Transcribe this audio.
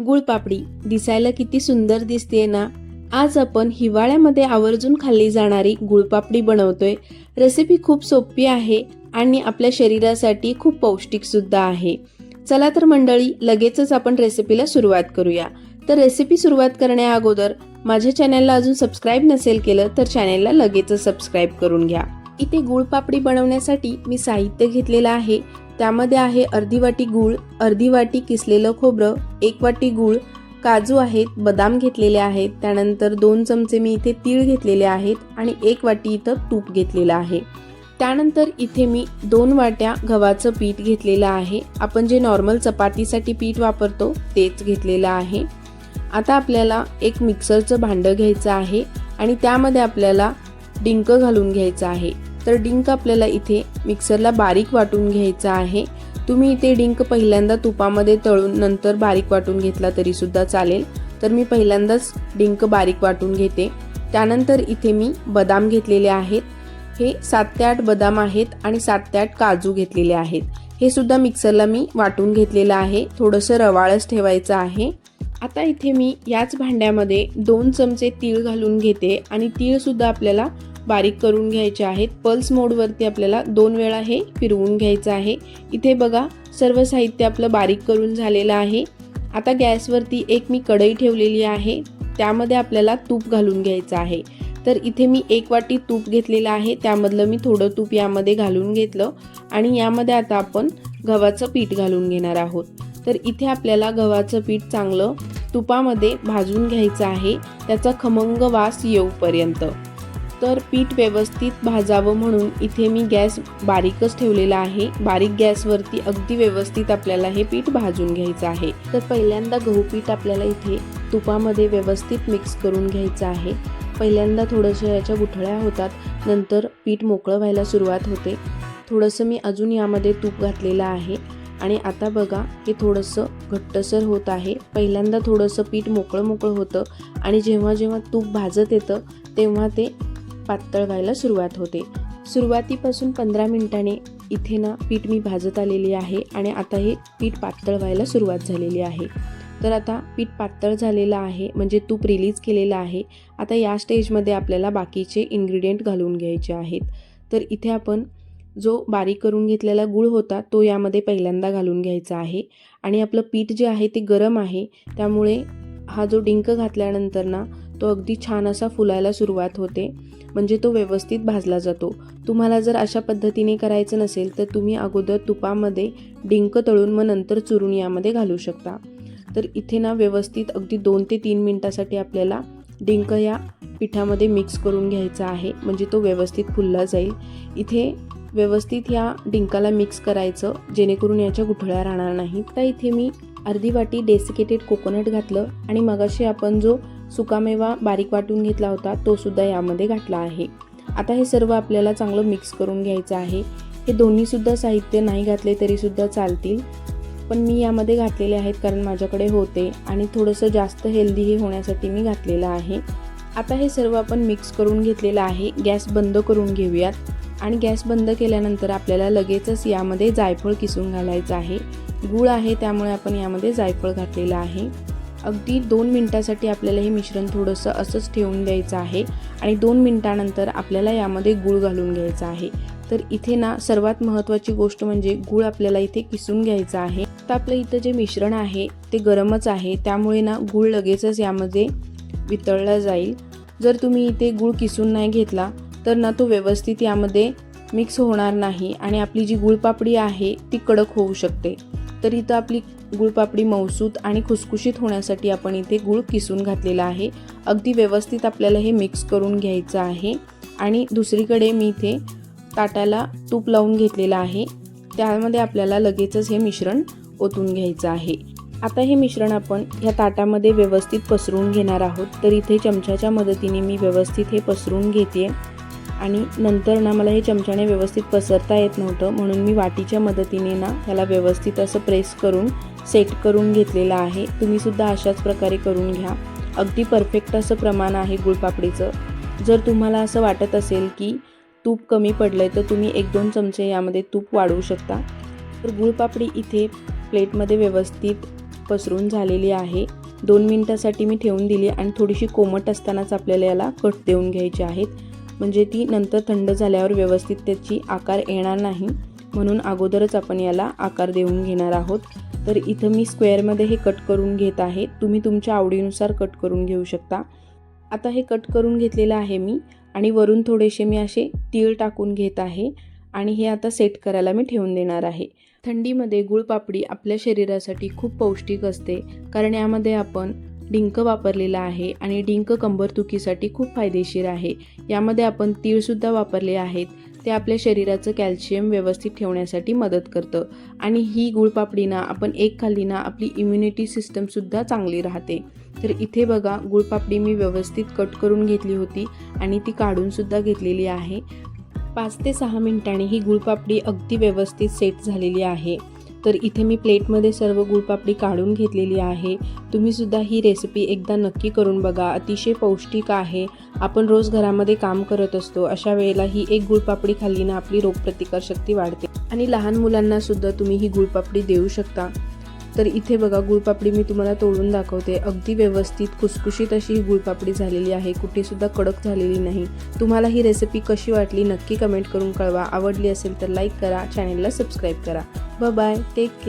गुळपापडी. दिसायला किती सुंदर दिसते ना? आज आपण हिवाळ्यामध्ये आवर्जून खाल्ली जाणारी गुळपापडी बनवतोय. रेसिपी खूप सोपी आहे आणि आपल्या शरीरासाठी खूप पौष्टिक सुद्धा आहे. चला तर मंडळी लगेचच आपण रेसिपीला सुरुवात करूया. तर रेसिपी सुरुवात करण्या अगोदर माझ्या चॅनलला अजून सबस्क्राईब नसेल केलं तर चॅनलला लगेचच सबस्क्राईब करून घ्या. इथे गुळपापडी बनवण्यासाठी मी साहित्य घेतलेलं आहे. त्यामध्ये आहे अर्धी वाटी गूळ अर्धी वाटी किसलेलं खोबरं एक वाटी गूळ काजू आहेत बदाम घेतलेले आहेत त्यानंतर दोन चमचे मी इथे तीळ घेतलेले आहेत आणि एक वाटी इथं तूप घेतलेलं आहे. त्यानंतर इथे मी दोन वाट्या गव्हाचं पीठ घेतलेलं आहे. आपण जे नॉर्मल चपातीसाठी पीठ वापरतो तेच घेतलेलं आहे. आता आपल्याला एक मिक्सरचं भांडं घ्यायचं आहे आणि त्यामध्ये आपल्याला डिंक घालून घ्यायचं आहे. तर डिंक आपल्याला इथे मिक्सरला बारीक वाटून घ्यायचा आहे. तुम्ही इथे डिंक पहिल्यांदा तुपामध्ये तळून नंतर बारीक वाटून घेतला तरीसुद्धा चालेल. तर मी पहिल्यांदाच डिंक बारीक वाटून घेते. त्यानंतर इथे मी बदाम घेतलेले आहेत. हे सात ते आठ बदाम आहेत आणि सात ते आठ काजू घेतलेले आहेत. हे सुद्धा मिक्सरला मी वाटून घेतलेलं आहे. थोडंसं रवाळच ठेवायचं आहे. आता इथे मी याच भांड्यामध्ये दोन चमचे तीळ घालून घेते आणि तीळसुद्धा आपल्याला बारीक करून घ्यायचे आहेत. पल्स मोडवरती आपल्याला दोन वेळा हे फिरवून घ्यायचं आहे. इथे बघा सर्व साहित्य आपलं बारीक करून झालेलं आहे. आता गॅसवरती एक मी कढई ठेवलेली आहे. त्यामध्ये आपल्याला तूप घालून घ्यायचं आहे. तर इथे मी एक वाटी तूप घेतलेलं आहे. त्यामधलं मी थोडं तूप यामध्ये घालून घेतलं आणि यामध्ये आता आपण गव्हाचं पीठ घालून घेणार आहोत. तर इथे आपल्याला गव्हाचं पीठ चांगलं तुपामध्ये भाजून घ्यायचं आहे. त्याचा खमंग वास येऊपर्यंत. तर पीठ व्यवस्थित भाजावं म्हणून इथे मी गॅस बारीकच ठेवलेला आहे. बारीक गॅसवरती अगदी व्यवस्थित आपल्याला हे पीठ भाजून घ्यायचं आहे. तर पहिल्यांदा गहू पीठ आपल्याला इथे तुपामध्ये व्यवस्थित मिक्स करून घ्यायचं आहे. पहिल्यांदा थोडंसं याच्या गुठळ्या होतात. नंतर पीठ मोकळं व्हायला सुरुवात होते. थोडंसं मी अजून यामध्ये तूप घातलेलं आहे. आणि आता बघा हे थोडंसं घट्टसर होत आहे. पहिल्यांदा थोडंसं पीठ मोकळं मोकळं होतं आणि जेव्हा जेव्हा तूप भाजत येतं तेव्हा ते पातळ व्हायला सुरुवात होते. सुरुवातीपासून पंधरा मिनिटाने इथे ना पीठ मी भाजत आलेली आहे आणि आता हे पीठ पातळ व्हायला सुरुवात झालेली आहे. तर आता पीठ पातळ झालेलं आहे म्हणजे तूप रिलीज केलेलं आहे. आता या स्टेजमध्ये आपल्याला बाकीचे इन्ग्रेडियंट घालून घ्यायचे आहेत. तर इथे आपण जो बारीक करून घेतलेला गूळ होता तो यामध्ये पहिल्यांदा घालून घ्यायचा आहे. आणि आपलं पीठ जे आहे ते गरम आहे. त्यामुळे हा जो डिंक घातल्यानंतर ना तो अगदी छान असा फुलायला सुरुवात होते. म्हणजे तो व्यवस्थित भाजला जातो. तुम्हाला जर अशा पद्धतीने करायचं नसेल तर तुम्ही अगोदर तुपामध्ये डिंक तळून मग नंतर चुरून यामध्ये घालू शकता. तर इथे ना व्यवस्थित अगदी दोन ते तीन मिनटासाठी आपल्याला डिंक या पिठामध्ये मिक्स करून घ्यायचा आहे. म्हणजे तो व्यवस्थित फुलला जाईल. इथे व्यवस्थित ह्या डिंकाला मिक्स करायचं जेणेकरून याच्या गुठळ्या राहणार नाहीत. तर इथे मी अर्धी वाटी डेसिकेटेड कोकोनट घातलं आणि मगाशी आपण जो सुकामेवा बारीक वाटून घेतला होता तो सुद्धा यामध्ये घातला आहे. आता हे सर्व आपल्याला चांगलं मिक्स करून घ्यायचं आहे. हे दोन्हीसुद्धा साहित्य नाही घातले तरीसुद्धा चालतील. पण मी यामध्ये घातलेले आहेत कारण माझ्याकडे होते आणि थोडंसं जास्त हेल्दी हे होण्यासाठी मी घातलेलं आहे. आता हे सर्व आपण मिक्स करून घेतलेलं आहे. गॅस बंद करून घेऊयात. आणि गॅस बंद केल्यानंतर आपल्याला लगेचच यामध्ये जायफळ किसून घालायचं आहे. गूळ आहे त्यामुळे आपण यामध्ये जायफळ घातलेलं आहे. अगदी दोन मिनटासाठी आपल्याला हे मिश्रण थोडंसं असंच ठेवून द्यायचं आहे आणि दोन मिनटानंतर आपल्याला यामध्ये गूळ घालून घ्यायचा आहे. तर इथे ना सर्वात महत्त्वाची गोष्ट म्हणजे गूळ आपल्याला इथे किसून घ्यायचा आहे. तर आपलं इथं जे मिश्रण आहे ते गरमच आहे. त्यामुळे ना गूळ लगेचच यामध्ये वितळला जाईल. जर तुम्ही इथे गूळ किसून नाही घेतला तर ना तो व्यवस्थित यामध्ये मिक्स होणार नाही आणि आपली जी गुळपापडी आहे ती कडक होऊ शकते. तर इथं आपली गुळपापडी मौसूत आणि खुसखुशीत होण्यासाठी आपण इथे गूळ किसून घातलेला आहे. अगदी व्यवस्थित आपल्याला हे मिक्स करून घ्यायचं आहे. आणि दुसरीकडे मी इथे ताटाला तूप लावून घेतलेलं आहे. त्यामध्ये आपल्याला लगेचच हे मिश्रण ओतून घ्यायचं आहे. आता हे मिश्रण आपण ह्या ताटामध्ये व्यवस्थित पसरून घेणार आहोत. तर इथे चमच्याच्या मदतीने मी व्यवस्थित हे पसरून घेते. आणि नंतर ना मला हे चमच्याने व्यवस्थित पसरता येत नव्हतं म्हणून मी वाटीच्या मदतीने ना त्याला व्यवस्थित असं प्रेस करून सेट करून घेतलेलं आहे. तुम्हीसुद्धा अशाच प्रकारे करून घ्या. अगदी परफेक्ट असं प्रमाण आहे गुळपापडीचं. जर तुम्हाला असं वाटत असेल की तूप कमी पडलं आहे तर तुम्ही एक दोन चमचे यामध्ये तूप वाढवू शकता. तर गुळपापडी इथे प्लेटमध्ये व्यवस्थित पसरून झालेली आहे. दोन मिनटासाठी मी ठेवून दिली आणि थोडीशी कोमट असतानाच आपल्याला याला कट देऊन घ्यायचे आहेत. म्हणजे ती नंतर थंड झाल्यावर व्यवस्थित त्याची आकार येणार नाही. म्हणून अगोदरच आपण याला आकार देऊन घेणार आहोत. तर इथं मी स्क्वेअरमध्ये हे कट करून घेत आहे. तुम्ही तुमच्या आवडीनुसार कट करून घेऊ शकता. आता हे कट करून घेतलेलं आहे मी आणि वरून थोडेसे मी असे तीळ टाकून घेत आहे आणि हे आता सेट करायला मी ठेवून देणार आहे. थंडीमध्ये गुळपापडी आपल्या शरीरासाठी खूप पौष्टिक असते. कारण यामध्ये आपण डिंक वापरलेला आहे आणि डिंक कंबरदुखीसाठी खूप फायदेशीर आहे. यामध्ये आपण तीळसुद्धा वापरले आहेत. ते आपल्या शरीराचं कॅल्शियम व्यवस्थित ठेवण्यासाठी मदत करतं. आणि ही गुळपापडीना आपण एक खाल्ली ना आपली इम्युनिटी सिस्टमसुद्धा चांगली राहते. तर इथे बघा गुळपापडी मी व्यवस्थित कट करून घेतली होती आणि ती काढूनसुद्धा घेतलेली आहे. पाच ते सहा मिनिटांनी ही गुळपापडी अगदी व्यवस्थित सेट झालेली आहे. तर इथे मी प्लेटमध्ये सर्व गुळपापडी काढून घेतलेली आहे. तुम्हीसुद्धा ही रेसिपी एकदा नक्की करून बघा. अतिशय पौष्टिक आहे. आपण रोज घरामध्ये काम करत असतो. अशा वेळेला ही एक गुळपापडी खाल्ली ना आपली रोगप्रतिकारशक्ती वाढते. आणि लहान मुलांनासुद्धा तुम्ही ही गुळपापडी देऊ शकता. तर इथे बघा गुळपापडी मी तुम्हाला तोडून दाखवते. अगदी व्यवस्थित खुसखुशीत अशी ही गुळपापडी झालेली आहे. कुठेसुद्धा कडक झालेली नाही. तुम्हाला ही रेसिपी कशी वाटली नक्की कमेंट करून कळवा. आवडली असेल तर लाईक करा चॅनेलला सबस्क्राईब करा. Bye take care